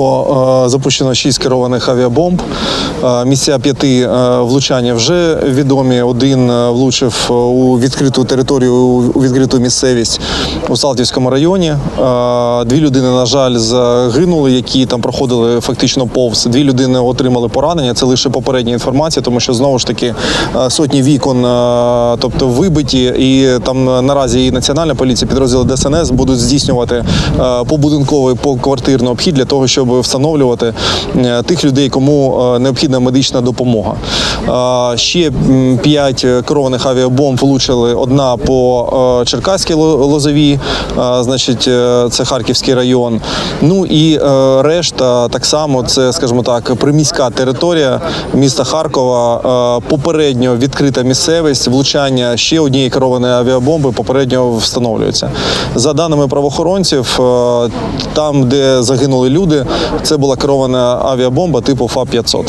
Е, Запущено шість керованих авіабомб. Е, Місця п'яти е, влучання вже відомі. Один влучив у відкриту територію, у відкриту місцевість у Салтівському районі. Дві людини, на жаль, загинули, які там проходили фактично повз. Дві людини отримали поранення. Це лише попередня інформація, тому що знову ж таки сотні вікон, тобто вибиті, і там наразі і національна поліція, підрозділи ДСНС будуть здійснювати побудинковий поквартирний обхід для того, щоб встановлювати е, тих людей, кому е, необхідна медична допомога. Е, Ще п'ять керованих авіабомб влучили одна по Черкаській Ло- Лозовій, значить, це Харківський район. Ну і решта так само, це, скажімо так, приміська територія міста Харкова. Попередньо відкрита місцевість, влучання ще однієї керованої авіабомби попередньо встановлюється. За даними правоохоронців, там, де загинули люди, це була керована авіабомба типу ФА-500.